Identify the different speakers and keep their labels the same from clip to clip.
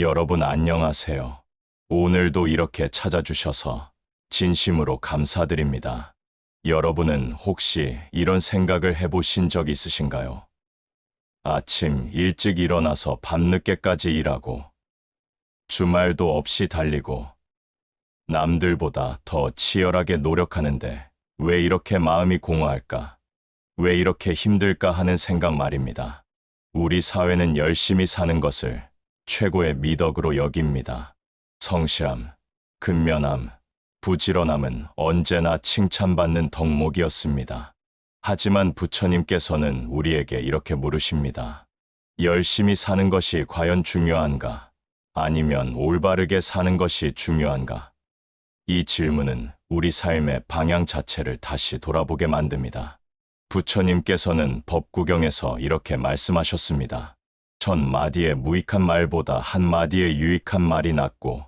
Speaker 1: 여러분 안녕하세요. 오늘도 이렇게 찾아주셔서 진심으로 감사드립니다. 여러분은 혹시 이런 생각을 해보신 적 있으신가요? 아침 일찍 일어나서 밤늦게까지 일하고 주말도 없이 달리고 남들보다 더 치열하게 노력하는데 왜 이렇게 마음이 공허할까? 왜 이렇게 힘들까 하는 생각 말입니다. 우리 사회는 열심히 사는 것을 최고의 미덕으로 여깁니다. 성실함, 근면함, 부지런함은 언제나 칭찬받는 덕목이었습니다. 하지만 부처님께서는 우리에게 이렇게 물으십니다. 열심히 사는 것이 과연 중요한가? 아니면 올바르게 사는 것이 중요한가? 이 질문은 우리 삶의 방향 자체를 다시 돌아보게 만듭니다. 부처님께서는 법구경에서 이렇게 말씀하셨습니다. 천 마디의 무익한 말보다 한 마디의 유익한 말이 낫고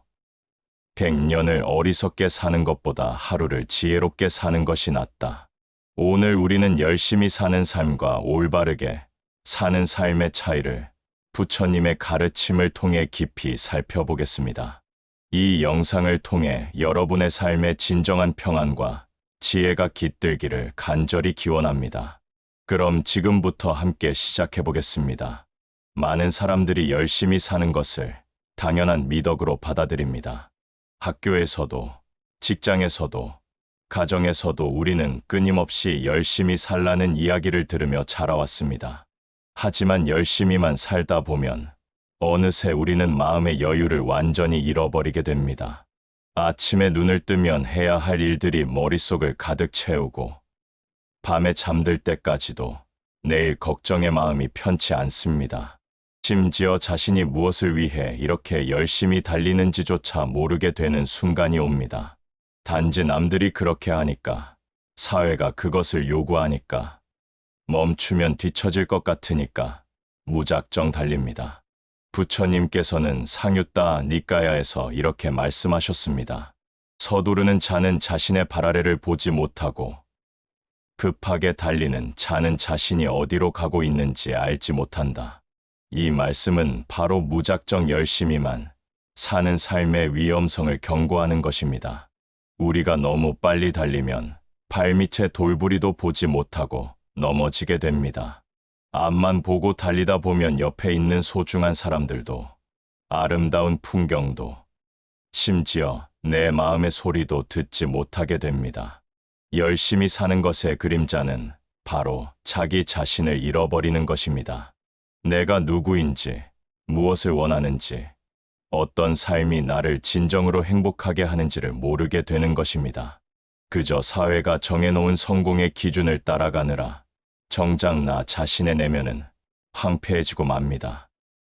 Speaker 1: 백년을 어리석게 사는 것보다 하루를 지혜롭게 사는 것이 낫다. 오늘 우리는 열심히 사는 삶과 올바르게 사는 삶의 차이를 부처님의 가르침을 통해 깊이 살펴보겠습니다. 이 영상을 통해 여러분의 삶의 진정한 평안과 지혜가 깃들기를 간절히 기원합니다. 그럼 지금부터 함께 시작해 보겠습니다. 많은 사람들이 열심히 사는 것을 당연한 미덕으로 받아들입니다. 학교에서도, 직장에서도, 가정에서도 우리는 끊임없이 열심히 살라는 이야기를 들으며 자라왔습니다. 하지만 열심히만 살다 보면 어느새 우리는 마음의 여유를 완전히 잃어버리게 됩니다. 아침에 눈을 뜨면 해야 할 일들이 머릿속을 가득 채우고 밤에 잠들 때까지도 내일 걱정의 마음이 편치 않습니다. 심지어 자신이 무엇을 위해 이렇게 열심히 달리는지조차 모르게 되는 순간이 옵니다. 단지 남들이 그렇게 하니까, 사회가 그것을 요구하니까, 멈추면 뒤처질 것 같으니까, 무작정 달립니다. 부처님께서는 상유따 니까야에서 이렇게 말씀하셨습니다. 서두르는 자는 자신의 발아래를 보지 못하고, 급하게 달리는 자는 자신이 어디로 가고 있는지 알지 못한다. 이 말씀은 바로 무작정 열심히만 사는 삶의 위험성을 경고하는 것입니다. 우리가 너무 빨리 달리면 발밑에 돌부리도 보지 못하고 넘어지게 됩니다. 앞만 보고 달리다 보면 옆에 있는 소중한 사람들도 아름다운 풍경도 심지어 내 마음의 소리도 듣지 못하게 됩니다. 열심히 사는 것의 그림자는 바로 자기 자신을 잃어버리는 것입니다. 내가 누구인지, 무엇을 원하는지, 어떤 삶이 나를 진정으로 행복하게 하는지를 모르게 되는 것입니다. 그저 사회가 정해놓은 성공의 기준을 따라가느라 정작 나 자신의 내면은 황폐해지고 맙니다.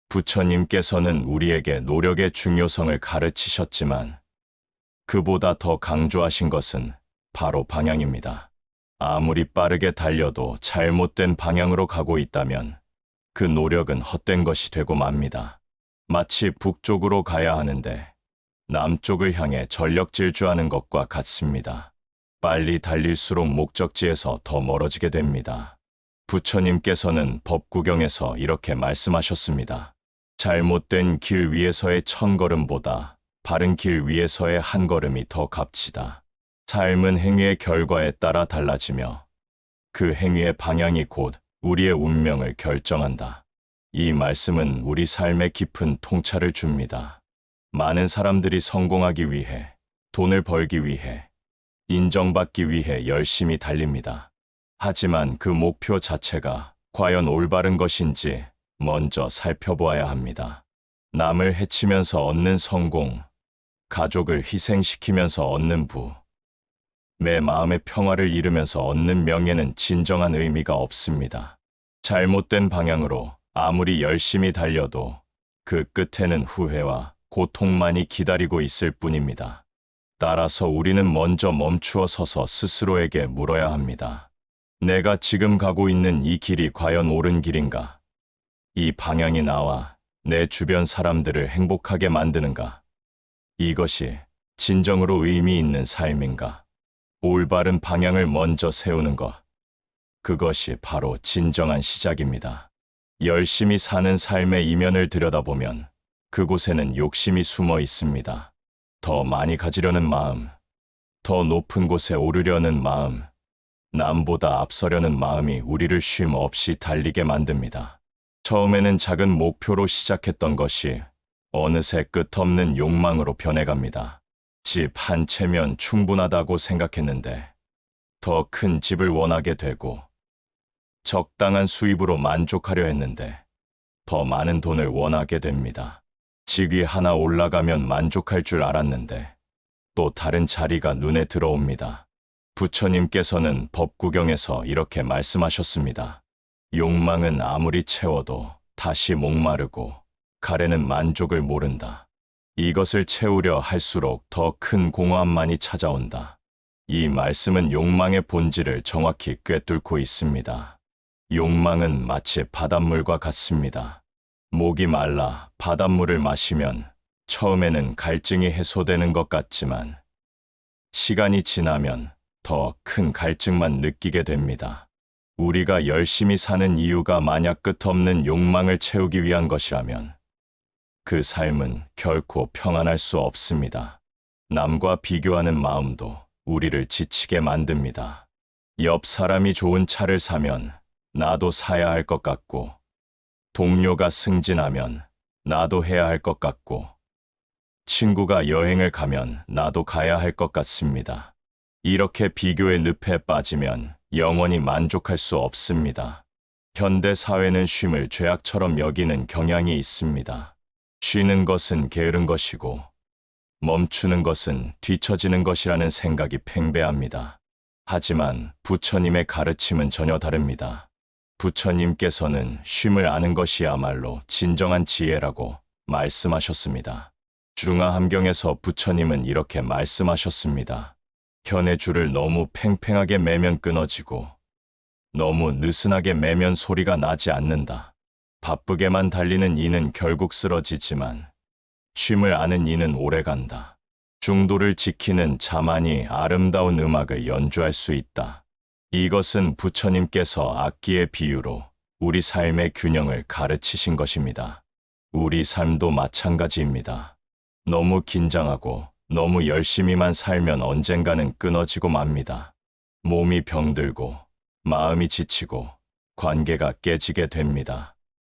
Speaker 1: 부처님께서는 우리에게 노력의 중요성을 가르치셨지만 그보다 더 강조하신 것은 바로 방향입니다. 아무리 빠르게 달려도 잘못된 방향으로 가고 있다면 그 노력은 헛된 것이 되고 맙니다. 마치 북쪽으로 가야 하는데 남쪽을 향해 전력 질주하는 것과 같습니다. 빨리 달릴수록 목적지에서 더 멀어지게 됩니다. 부처님께서는 법구경에서 이렇게 말씀하셨습니다. 잘못된 길 위에서의 천 걸음보다 바른 길 위에서의 한 걸음이 더 값지다. 삶은 행위의 결과에 따라 달라지며 그 행위의 방향이 곧 우리의 운명을 결정한다. 이 말씀은 우리 삶에 깊은 통찰을 줍니다. 많은 사람들이 성공하기 위해, 돈을 벌기 위해, 인정받기 위해 열심히 달립니다. 하지만 그 목표 자체가 과연 올바른 것인지 먼저 살펴보아야 합니다. 남을 해치면서 얻는 성공, 가족을 희생시키면서 얻는 부, 내 마음의 평화를 잃으면서 얻는 명예는 진정한 의미가 없습니다. 잘못된 방향으로 아무리 열심히 달려도 그 끝에는 후회와 고통만이 기다리고 있을 뿐입니다. 따라서 우리는 먼저 멈추어 서서 스스로에게 물어야 합니다. 내가 지금 가고 있는 이 길이 과연 옳은 길인가? 이 방향이 나와 내 주변 사람들을 행복하게 만드는가? 이것이 진정으로 의미 있는 삶인가? 올바른 방향을 먼저 세우는 것. 그것이 바로 진정한 시작입니다. 열심히 사는 삶의 이면을 들여다보면 그곳에는 욕심이 숨어 있습니다. 더 많이 가지려는 마음, 더 높은 곳에 오르려는 마음, 남보다 앞서려는 마음이 우리를 쉼 없이 달리게 만듭니다. 처음에는 작은 목표로 시작했던 것이 어느새 끝없는 욕망으로 변해갑니다. 집 한 채면 충분하다고 생각했는데 더 큰 집을 원하게 되고 적당한 수입으로 만족하려 했는데 더 많은 돈을 원하게 됩니다. 직위 하나 올라가면 만족할 줄 알았는데 또 다른 자리가 눈에 들어옵니다. 부처님께서는 법구경에서 이렇게 말씀하셨습니다. 욕망은 아무리 채워도 다시 목마르고 가래는 만족을 모른다. 이것을 채우려 할수록 더 큰 공허함만이 찾아온다. 이 말씀은 욕망의 본질을 정확히 꿰뚫고 있습니다. 욕망은 마치 바닷물과 같습니다. 목이 말라 바닷물을 마시면 처음에는 갈증이 해소되는 것 같지만 시간이 지나면 더 큰 갈증만 느끼게 됩니다. 우리가 열심히 사는 이유가 만약 끝없는 욕망을 채우기 위한 것이라면 그 삶은 결코 평안할 수 없습니다. 남과 비교하는 마음도 우리를 지치게 만듭니다. 옆 사람이 좋은 차를 사면 나도 사야 할 것 같고, 동료가 승진하면 나도 해야 할 것 같고, 친구가 여행을 가면 나도 가야 할 것 같습니다. 이렇게 비교의 늪에 빠지면 영원히 만족할 수 없습니다. 현대 사회는 쉼을 죄악처럼 여기는 경향이 있습니다. 쉬는 것은 게으른 것이고, 멈추는 것은 뒤처지는 것이라는 생각이 팽배합니다. 하지만 부처님의 가르침은 전혀 다릅니다. 부처님께서는 쉼을 아는 것이야말로 진정한 지혜라고 말씀하셨습니다. 중화함경에서 부처님은 이렇게 말씀하셨습니다. 현의 줄을 너무 팽팽하게 매면 끊어지고 너무 느슨하게 매면 소리가 나지 않는다. 바쁘게만 달리는 이는 결국 쓰러지지만 쉼을 아는 이는 오래간다. 중도를 지키는 자만이 아름다운 음악을 연주할 수 있다. 이것은 부처님께서 악기의 비유로 우리 삶의 균형을 가르치신 것입니다. 우리 삶도 마찬가지입니다. 너무 긴장하고 너무 열심히만 살면 언젠가는 끊어지고 맙니다. 몸이 병들고 마음이 지치고 관계가 깨지게 됩니다.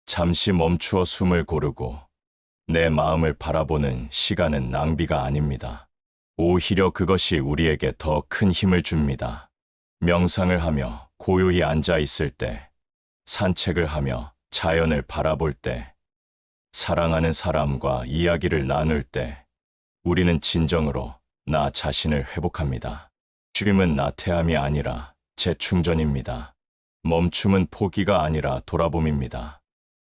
Speaker 1: 잠시 멈추어 숨을 고르고 내 마음을 바라보는 시간은 낭비가 아닙니다. 오히려 그것이 우리에게 더 큰 힘을 줍니다. 명상을 하며 고요히 앉아 있을 때, 산책을 하며 자연을 바라볼 때, 사랑하는 사람과 이야기를 나눌 때, 우리는 진정으로 나 자신을 회복합니다. 쉼은 나태함이 아니라 재충전입니다. 멈춤은 포기가 아니라 돌아봄입니다.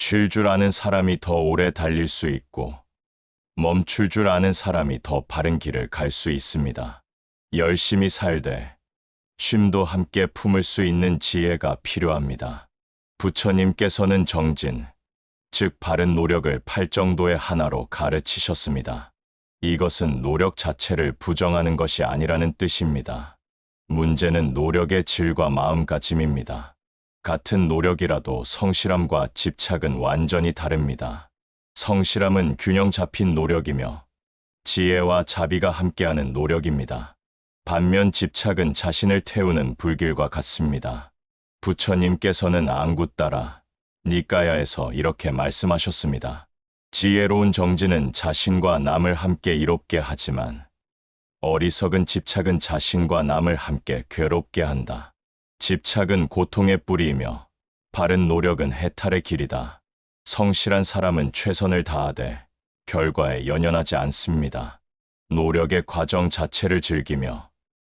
Speaker 1: 쉴줄 아는 사람이 더 오래 달릴 수 있고, 멈출 줄 아는 사람이 더 바른 길을 갈 수 있습니다. 열심히 살되, 쉼도 함께 품을 수 있는 지혜가 필요합니다. 부처님께서는 정진, 즉 바른 노력을 팔 정도의 하나로 가르치셨습니다. 이것은 노력 자체를 부정하는 것이 아니라는 뜻입니다. 문제는 노력의 질과 마음가짐입니다. 같은 노력이라도 성실함과 집착은 완전히 다릅니다. 성실함은 균형 잡힌 노력이며 지혜와 자비가 함께하는 노력입니다. 반면 집착은 자신을 태우는 불길과 같습니다. 부처님께서는 안구 따라 니까야에서 이렇게 말씀하셨습니다. 지혜로운 정지는 자신과 남을 함께 이롭게 하지만 어리석은 집착은 자신과 남을 함께 괴롭게 한다. 집착은 고통의 뿌리이며 바른 노력은 해탈의 길이다. 성실한 사람은 최선을 다하되 결과에 연연하지 않습니다. 노력의 과정 자체를 즐기며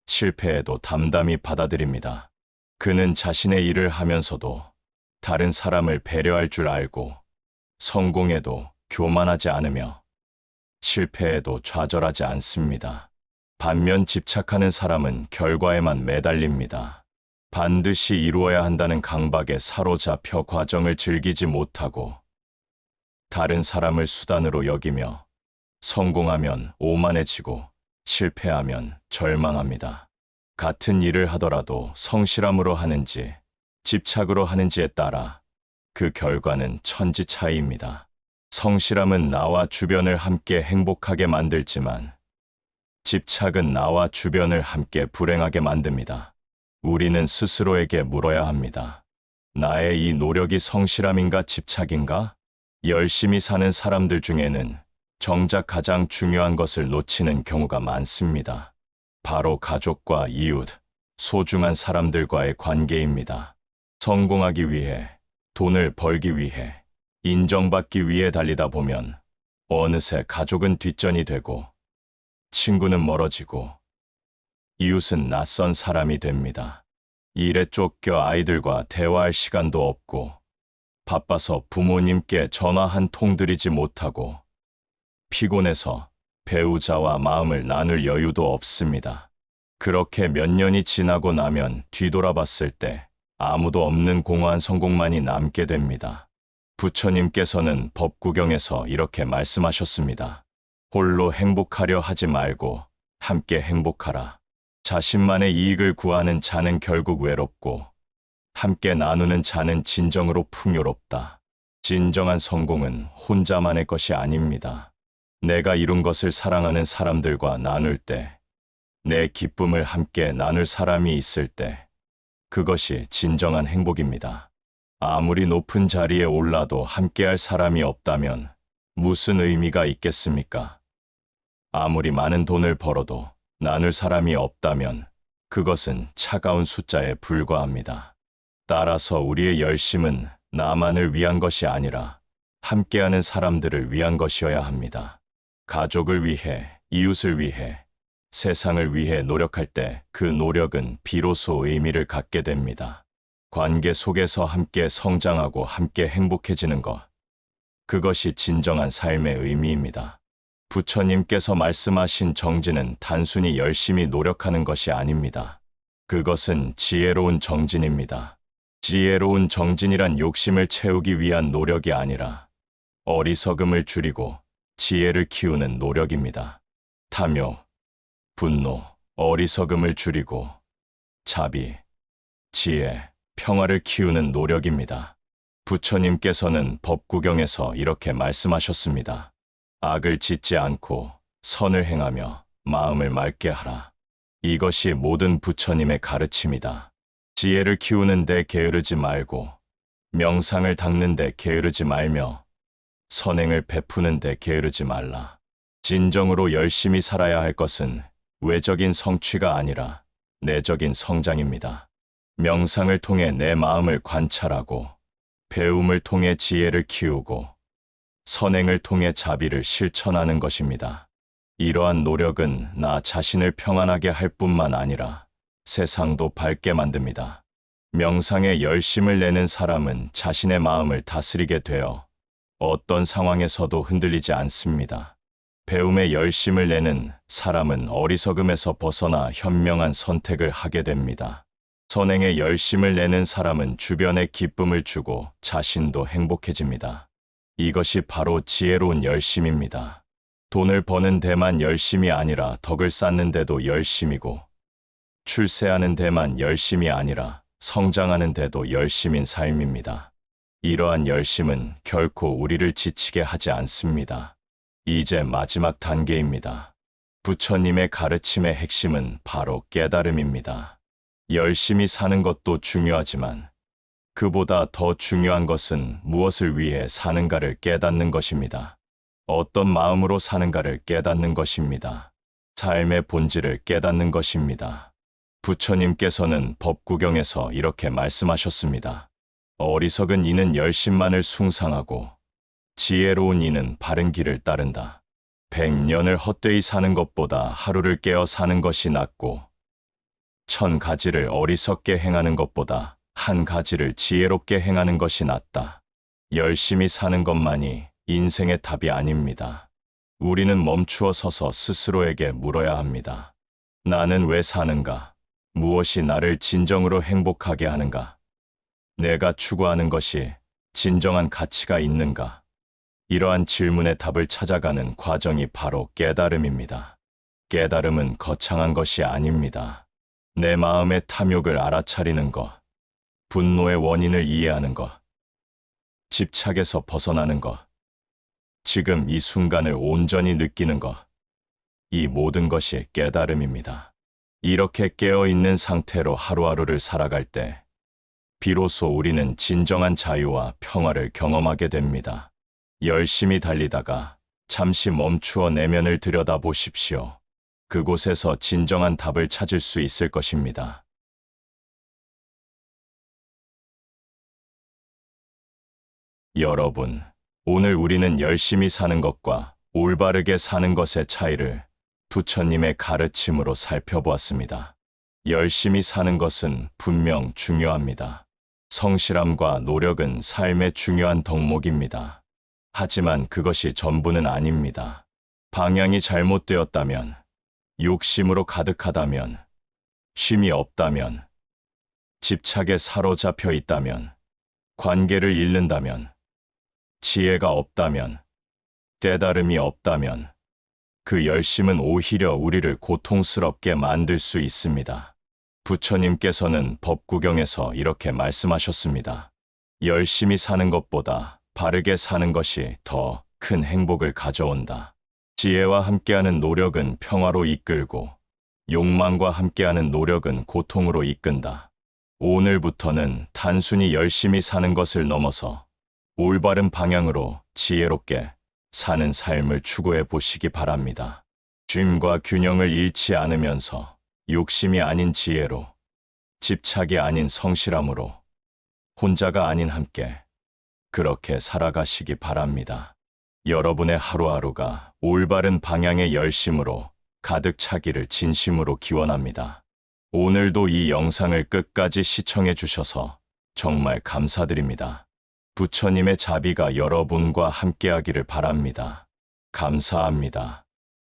Speaker 1: 실패에도 담담히 받아들입니다. 그는 자신의 일을 하면서도 다른 사람을 배려할 줄 알고 성공에도 교만하지 않으며 실패에도 좌절하지 않습니다. 반면 집착하는 사람은 결과에만 매달립니다. 반드시 이루어야 한다는 강박에 사로잡혀 과정을 즐기지 못하고 다른 사람을 수단으로 여기며 성공하면 오만해지고 실패하면 절망합니다. 같은 일을 하더라도 성실함으로 하는지 집착으로 하는지에 따라 그 결과는 천지 차이입니다. 성실함은 나와 주변을 함께 행복하게 만들지만 집착은 나와 주변을 함께 불행하게 만듭니다. 우리는 스스로에게 물어야 합니다. 나의 이 노력이 성실함인가 집착인가? 열심히 사는 사람들 중에는 정작 가장 중요한 것을 놓치는 경우가 많습니다. 바로 가족과 이웃, 소중한 사람들과의 관계입니다. 성공하기 위해, 돈을 벌기 위해, 인정받기 위해 달리다 보면 어느새 가족은 뒷전이 되고 친구는 멀어지고 이웃은 낯선 사람이 됩니다. 일에 쫓겨 아이들과 대화할 시간도 없고 바빠서 부모님께 전화 한 통 드리지 못하고 피곤해서 배우자와 마음을 나눌 여유도 없습니다. 그렇게 몇 년이 지나고 나면 뒤돌아봤을 때 아무도 없는 공허한 성공만이 남게 됩니다. 부처님께서는 법구경에서 이렇게 말씀하셨습니다. 홀로 행복하려 하지 말고 함께 행복하라. 자신만의 이익을 구하는 자는 결국 외롭고 함께 나누는 자는 진정으로 풍요롭다. 진정한 성공은 혼자만의 것이 아닙니다. 내가 이룬 것을 사랑하는 사람들과 나눌 때, 내 기쁨을 함께 나눌 사람이 있을 때, 그것이 진정한 행복입니다. 아무리 높은 자리에 올라도 함께할 사람이 없다면 무슨 의미가 있겠습니까? 아무리 많은 돈을 벌어도 나눌 사람이 없다면 그것은 차가운 숫자에 불과합니다. 따라서 우리의 열심은 나만을 위한 것이 아니라 함께하는 사람들을 위한 것이어야 합니다. 가족을 위해, 이웃을 위해, 세상을 위해 노력할 때 그 노력은 비로소 의미를 갖게 됩니다. 관계 속에서 함께 성장하고 함께 행복해지는 것. 그것이 진정한 삶의 의미입니다. 부처님께서 말씀하신 정진은 단순히 열심히 노력하는 것이 아닙니다. 그것은 지혜로운 정진입니다. 지혜로운 정진이란 욕심을 채우기 위한 노력이 아니라 어리석음을 줄이고 지혜를 키우는 노력입니다. 탐욕, 분노, 어리석음을 줄이고 자비, 지혜, 평화를 키우는 노력입니다. 부처님께서는 법구경에서 이렇게 말씀하셨습니다. 악을 짓지 않고 선을 행하며 마음을 맑게 하라. 이것이 모든 부처님의 가르침이다. 지혜를 키우는데 게으르지 말고 명상을 닦는데 게으르지 말며 선행을 베푸는데 게으르지 말라. 진정으로 열심히 살아야 할 것은 외적인 성취가 아니라 내적인 성장입니다. 명상을 통해 내 마음을 관찰하고 배움을 통해 지혜를 키우고 선행을 통해 자비를 실천하는 것입니다. 이러한 노력은 나 자신을 평안하게 할 뿐만 아니라 세상도 밝게 만듭니다. 명상에 열심을 내는 사람은 자신의 마음을 다스리게 되어 어떤 상황에서도 흔들리지 않습니다. 배움에 열심을 내는 사람은 어리석음에서 벗어나 현명한 선택을 하게 됩니다. 선행에 열심을 내는 사람은 주변에 기쁨을 주고 자신도 행복해집니다. 이것이 바로 지혜로운 열심입니다. 돈을 버는 데만 열심이 아니라 덕을 쌓는 데도 열심이고, 출세하는 데만 열심이 아니라 성장하는 데도 열심인 삶입니다. 이러한 열심은 결코 우리를 지치게 하지 않습니다. 이제 마지막 단계입니다. 부처님의 가르침의 핵심은 바로 깨달음입니다. 열심히 사는 것도 중요하지만 그보다 더 중요한 것은 무엇을 위해 사는가를 깨닫는 것입니다. 어떤 마음으로 사는가를 깨닫는 것입니다. 삶의 본질을 깨닫는 것입니다. 부처님께서는 법구경에서 이렇게 말씀하셨습니다. 어리석은 이는 열심만을 숭상하고 지혜로운 이는 바른 길을 따른다. 백년을 헛되이 사는 것보다 하루를 깨어 사는 것이 낫고 천 가지를 어리석게 행하는 것보다 한 가지를 지혜롭게 행하는 것이 낫다. 열심히 사는 것만이 인생의 답이 아닙니다. 우리는 멈추어 서서 스스로에게 물어야 합니다. 나는 왜 사는가? 무엇이 나를 진정으로 행복하게 하는가? 내가 추구하는 것이 진정한 가치가 있는가? 이러한 질문의 답을 찾아가는 과정이 바로 깨달음입니다. 깨달음은 거창한 것이 아닙니다. 내 마음의 탐욕을 알아차리는 것, 분노의 원인을 이해하는 것, 집착에서 벗어나는 것, 지금 이 순간을 온전히 느끼는 것. 이 모든 것이 깨달음입니다. 이렇게 깨어 있는 상태로 하루하루를 살아갈 때, 비로소 우리는 진정한 자유와 평화를 경험하게 됩니다. 열심히 달리다가 잠시 멈추어 내면을 들여다 보십시오. 그곳에서 진정한 답을 찾을 수 있을 것입니다. 여러분, 오늘 우리는 열심히 사는 것과 올바르게 사는 것의 차이를 부처님의 가르침으로 살펴보았습니다. 열심히 사는 것은 분명 중요합니다. 성실함과 노력은 삶의 중요한 덕목입니다. 하지만 그것이 전부는 아닙니다. 방향이 잘못되었다면, 욕심으로 가득하다면, 쉼이 없다면, 집착에 사로잡혀 있다면, 관계를 잃는다면, 지혜가 없다면, 깨달음이 없다면, 그 열심은 오히려 우리를 고통스럽게 만들 수 있습니다. 부처님께서는 법구경에서 이렇게 말씀하셨습니다. 열심히 사는 것보다 바르게 사는 것이 더 큰 행복을 가져온다. 지혜와 함께하는 노력은 평화로 이끌고, 욕망과 함께하는 노력은 고통으로 이끈다. 오늘부터는 단순히 열심히 사는 것을 넘어서 올바른 방향으로 지혜롭게 사는 삶을 추구해 보시기 바랍니다. 쉼과 균형을 잃지 않으면서 욕심이 아닌 지혜로, 집착이 아닌 성실함으로, 혼자가 아닌 함께 그렇게 살아가시기 바랍니다. 여러분의 하루하루가 올바른 방향의 열심으로 가득 차기를 진심으로 기원합니다. 오늘도 이 영상을 끝까지 시청해 주셔서 정말 감사드립니다. 부처님의 자비가 여러분과 함께하기를 바랍니다. 감사합니다.